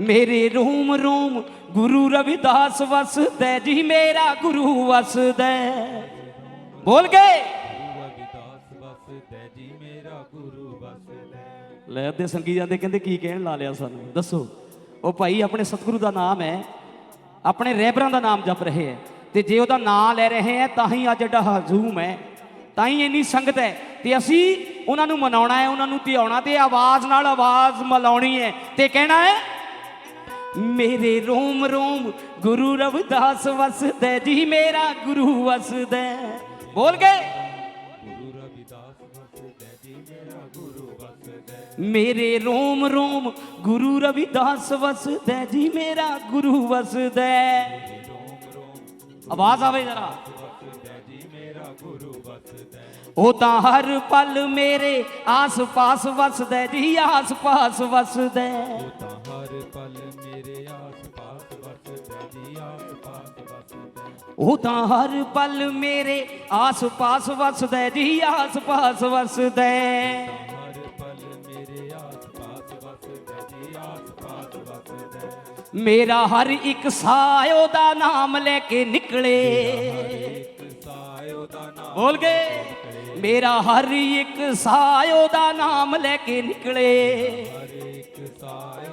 ਮੇਰੇ ਰੋਮ ਰੋਮ ਗੁਰੂ ਰਵਿਦਾਸ ਵਸਦਾ ਜੀ ਮੇਰਾ ਗੁਰੂ ਵਸਦਾ ਬੋਲ ਗਏ ਲੈ ਅੱਧੇ ਸੰਗੀ ਜਾਂਦੇ ਕਹਿੰਦੇ ਕੀ ਕਹਿਣ ਲਾ ਲਿਆ ਸਾਨੂੰ। ਦੱਸੋ। ਉਹ ਭਾਈ ਆਪਣੇ ਸਤਿਗੁਰੂ ਦਾ ਨਾਮ ਹੈ। ਆਪਣੇ ਰਹਿਬਰਾਂ ਦਾ ਨਾਮ ਜਪ ਰਹੇ ਹੈ। ਤੇ ਜੇ ਉਹਦਾ ਨਾਮ ਲੈ ਰਹੇ ਹੈ ਤਾਂ ਹੀ ਅੱਜ ਏਡਾ ਹਜੂਮ ਹੈ। ਤਾਂ ਹੀ ਇੰਨੀ ਸੰਗਤ ਹੈ। ਤੇ ਅਸੀਂ ਉਹਨਾਂ ਨੂੰ ਮਨਾਉਣਾ ਹੈ, ਉਹਨਾਂ ਨੂੰ ਧਿਆਉਣਾ ਤੇ ਆਵਾਜ਼ ਨਾਲ ਆਵਾਜ਼ ਮਿਲਾਉਣੀ ਹੈ। ਤੇ ਕਹਿਣਾ ਹੈ ਮੇਰੇ ਰੋਮ ਰੋਮ ਗੁਰੂ ਰਵਿਦਾਸ ਵਸਦਾ ਜੀ ਮੇਰਾ ਗੁਰੂ ਵਸਦਾ ਬੋਲ ਗਏ। ਗੁਰੂ ਰਵਿਦਾਸ ਵਸਦਾ ਜੀ ਮੇਰਾ ਗੁਰੂ ਵਸਦਾ ਮੇਰੇ ਰੋਮ ਰੋਮ ਗੁਰੂ ਰਵਿਦਾਸ ਵਸਦਾ ਜੀ ਮੇਰਾ ਗੁਰੂ ਵਸਦਾ ਆਵਾਜ਼ ਆਵੇ ਜਰਾ। ਉਹ ਤਾਂ ਹਰ ਪਲ ਮੇਰੇ ਆਸ ਪਾਸ ਵਸਦਾ ਜੀ ਆਸ ਪਾਸ ਵਸਦਾ ਪਲ ਮੇਰੇ ਆਸ ਪਾਸ ਵਸਦਾ ਜੀ ਆਸ ਪਾਸ ਵਸਦਾ। ਉਹ ਤਾਂ ਹਰ ਪਲ ਮੇਰੇ ਆਸ ਪਾਸ ਵਸਦਾ ਜੀ ਆਸ ਪਾਸ ਵਸਦਾ। ਹਰ ਪਲ ਮੇਰੇ ਆਸ ਪਾਸ ਵਸਦਾ ਜੀ ਆਸ ਪਾਸ ਵਸਦਾ। ਮੇਰਾ ਹਰ ਇੱਕ ਸਾਹ ਉਹਦਾ ਨਾਮ ਲੈ ਕੇ ਨਿਕਲੇ। ਬੋਲ ਗਏ। ਮੇਰਾ ਹਰ ਇੱਕ ਸਾਹ ਉਹਦਾ ਨਾਮ ਲੈ ਕੇ ਨਿਕਲੇ। ਹਰ ਇੱਕ ਨਿਕਲੇ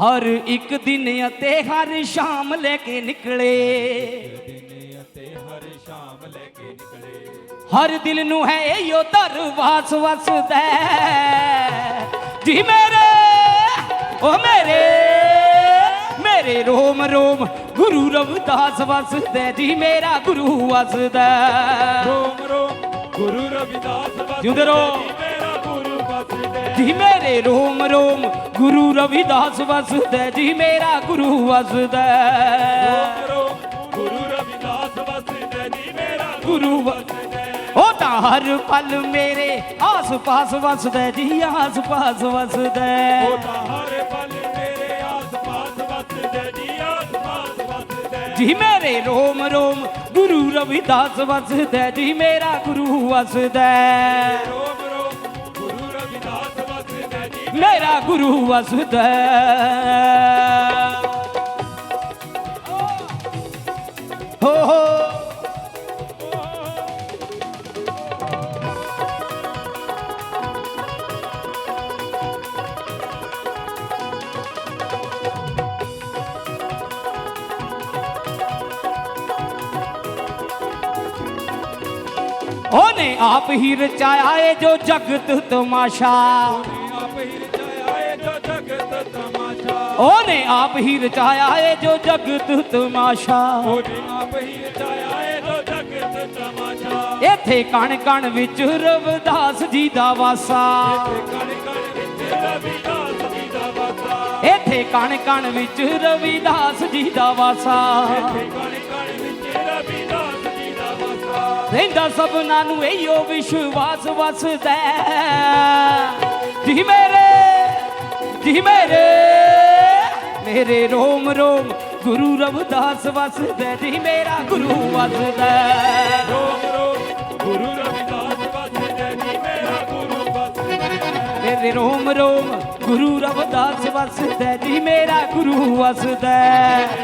ਹਰ ਇੱਕ ਦਿਨ ਅਤੇ ਹਰ ਸ਼ਾਮ ਲੈ ਕੇ ਨਿਕਲੇ ਦਿਨ ਅਤੇ ਹਰ ਸ਼ਾਮ ਲੈ ਕੇ ਨਿਕਲੇ ਹਰ ਦਿਲ ਨੂੰ ਹੈ ਇਹੋ ਦਰਵਾਸ ਵਸਦਾ ਹੈ। ਜੀ ਮੇਰੇ ਓ ਮੇਰੇ ਮੇਰੇ ਰੋਮ ਰੋਮ ਗੁਰੂ ਰਵਿਦਾਸ ਵਸਦਾ ਜੀ ਮੇਰਾ ਗੁਰੂ ਵਸਦਾ ਰੋਮ ਰੋਮ ਗੁਰੂ ਰਵਿਦਾਸ ਵਸਦਾ ਜਿਉਂਦੇ ਰਹੋ। ਜੀ ਮੇਰੇ ਰੋਮ ਰੋਮ, ਗੁਰੂ ਰਵਿਦਾਸ ਵਸਦਾ ਜੀ ਮੇਰਾ ਗੁਰੂ ਵਸਦਾ ਰੋਮ ਗੁਰੂ ਰਵਿਦਾਸ ਵਸਦਾ ਜੀ ਮੇਰਾ ਗੁਰੂ ਵ- ਉਹ ਤਾਂ ਹਰ ਪਲ ਮੇਰੇ ਆਸ ਪਾਸ ਵਸਦਾ ਜੀ ਆਸ ਪਾਸ ਵਸਦਾ ਉਹ ਤਾਂ ਹਰ ਪਲ ਮੇਰੇ ਆਸ ਪਾਸ ਵਸਦਾ ਜੀ ਆਸ ਪਾਸ ਵਸਦਾ ਜੀ ਮੇਰੇ ਰੋਮ ਰੋਮ, ਗੁਰੂ ਰਵਿਦਾਸ ਵਸਦਾ ਜੀ ਮੇਰਾ ਗੁਰੂ ਵਸਦਾ ਮੇਰਾ ਗੁਰੂ ਵਸਦਾ ਹੋ। ਹੋ ਉਹਨੇ ਆਪ ਹੀ ਰਚਾਇਆ ਏ ਜੋ ਜਗਤ ਤਮਾਸ਼ਾ। ਉਹਨੇ ਆਪ ਹੀ ਰਚਾਇਆ ਏ ਜੋ ਜਗਤ ਤਮਾਸ਼ਾ। ਉਹਨੇ ਆਪ ਹੀ ਰਚਾਇਆ ਏ ਜੋ ਜਗਤ ਤਮਾਸ਼ਾ। ਇੱਥੇ ਕਣ ਕਣ ਵਿੱਚ ਰਵਿਦਾਸ ਜੀ ਦਾ ਵਾਸਾ। ਕਣ ਕਣ ਵਿੱਚ ਰਵਿਦਾਸ ਜੀ ਦਾ ਵਾਸਾ। ਇੱਥੇ ਕਣ ਕਣ ਵਿੱਚ ਰਵਿਦਾਸ ਜੀ ਦਾ ਵਾਸਾ। ਕਣ ਕਣ ਵਿੱਚ ਰਵਿਦਾਸ ਜੀ ਦਾ ਵਾਸਾ। ਰਹਿੰਦਾ ਸਭਨਾਂ ਨੂੰ ਇਹੋ ਵਿਸ਼ਵਾਸ ਵਸਦਾ ਹੈ। ਜੀ ਮੇਰੇ ਜੀ ਮੇਰੇ। ਮੇਰੇ ਰੋਮ ਰੋਮ ਗੁਰੂ ਰਵਿਦਾਸ ਵਸਦਾ ਜੀ ਮੇਰਾ ਗੁਰੂ ਵਸਦਾ ਰੋਮ ਰੋਮ ਗੁਰੂ ਰਵਿਦਾਸ ਵਸਦਾ ਜੀ ਮੇਰਾ ਗੁਰੂ ਵਸਦਾ ਮੇਰੇ ਰੋਮ ਰੋਮ ਗੁਰੂ ਰਵਿਦਾਸ ਵਸਦਾ ਜੀ ਮੇਰਾ ਗੁਰੂ ਵਸਦਾ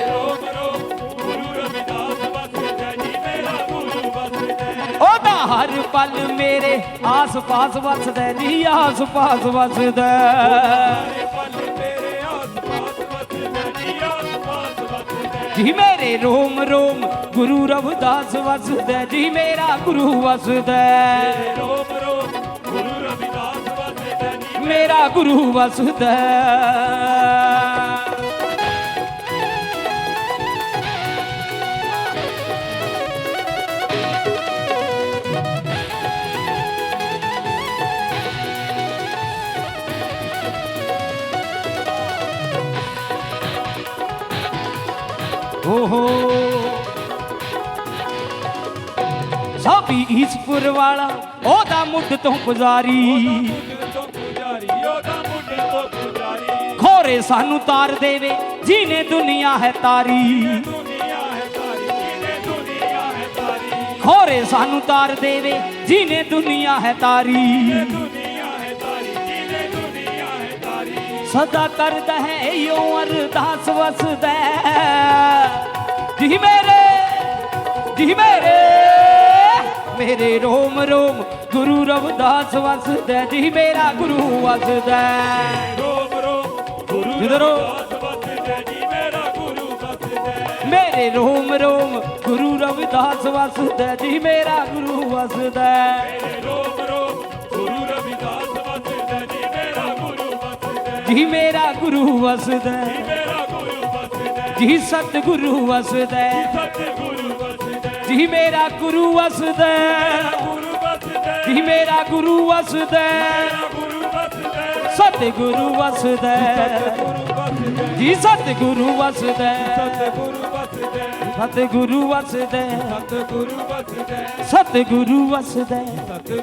ਰੋਮ ਰੋਮ ਗੁਰੂ ਰਵਿਦਾਸ ਵਸਦਾ ਜੀ ਮੇਰਾ ਗੁਰੂ ਵਸਦਾ ਉਹਦਾ ਹਰ ਪਲ ਮੇਰੇ ਆਸ ਪਾਸ ਵਸਦਾ ਜੀ ਆਸ ਪਾਸ ਵਸਦਾ ਜੀ ਮੇਰੇ ਰੋਮ ਰੋਮ ਗੁਰੂ ਰਵਿਦਾਸ ਵਸਦਾ ਜੀ ਮੇਰਾ ਗੁਰੂ ਵਸਦਾ। ਰੋਮ ਰੋਮ ਗੁਰੂ ਰਵਿਦਾਸ ਵਸਦਾ ਜੀ ਮੇਰਾ ਗੁਰੂ ਵਸਦਾ। ਓਹੋ। ਸਾਬੀ ਈਸਪੁਰ ਵਾਲਾ, ਉਹਦਾ ਮੁੱਢ ਤੋਂ ਪੁਜ਼ਾਰੀ। ਖੋਰੇ ਸਾਨੂੰ ਤਾਰ ਦੇਵੇ ਜਿਹਨੇ ਦੁਨੀਆ ਹੈ ਤਾਰੀ। ਖੋਰੇ ਸਾਨੂੰ ਤਾਰ ਦੇਵੇ ਜਿਹਨੇ ਦੁਨੀਆ ਹੈ ਤਾਰੀ। ਸਦਾ ਕਰਦਾ ਹੈ ਈਓ ਅਰਦਾਸ ਵਸਦਾ ਜੀ ਮੇਰੇ ਜੀ ਮੇਰੇ। ਮੇਰੇ ਰੋਮ ਰੋਮ ਗੁਰੂ ਰਵਿਦਾਸ ਵਸਦਾ ਜੀ ਮੇਰਾ ਗੁਰੂ ਵਸਦਾ ਰੋਮ ਰੋਮ ਗੁਰੂ ਰਵਿਦਾਸ ਵਸਦਾ ਜੀ ਮੇਰਾ ਗੁਰੂ ਵਸਦਾ ਮੇਰੇ ਰੋਮ ਰੋਮ ਗੁਰੂ ਰਵਿਦਾਸ ਵਸਦਾ ਜੀ ਮੇਰਾ ਗੁਰੂ ਵਸਦਾ ਮੇਰੇ ਰੋਮ ਜੀ ਮੇਰਾ ਗੁਰੂ ਵਸਦਾ ਮੇਰਾ ਗੁਰੂ ਵਸਦਾ ਜੀ ਸਤਿਗੁਰੂ ਵਸਦਾ ਜੀ ਮੇਰਾ ਗੁਰੂ ਵਸਦਾ ਗੁਰੂ ਵਸਦਾ ਜੀ ਮੇਰਾ ਗੁਰੂ ਵਸਦਾ ਮੇਰਾ ਗੁਰੂ ਵਸਦਾ ਸਤਿਗੁਰੂ ਵਸਦਾ ਗੁਰੂ ਵਸਦਾ ਜੀ ਸਤਿਗੁਰੂ ਵਸਦਾ ਸਤਿਗੁਰੂ ਵਸਦਾ ਸਤਿਗੁਰੂ ਵਸਦਾ ਸਤਿਗੁਰੂ ਵਸਦਾ ਸਤਿਗੁਰੂ ਵਸਦਾ ਸਤਿਗੁਰੂ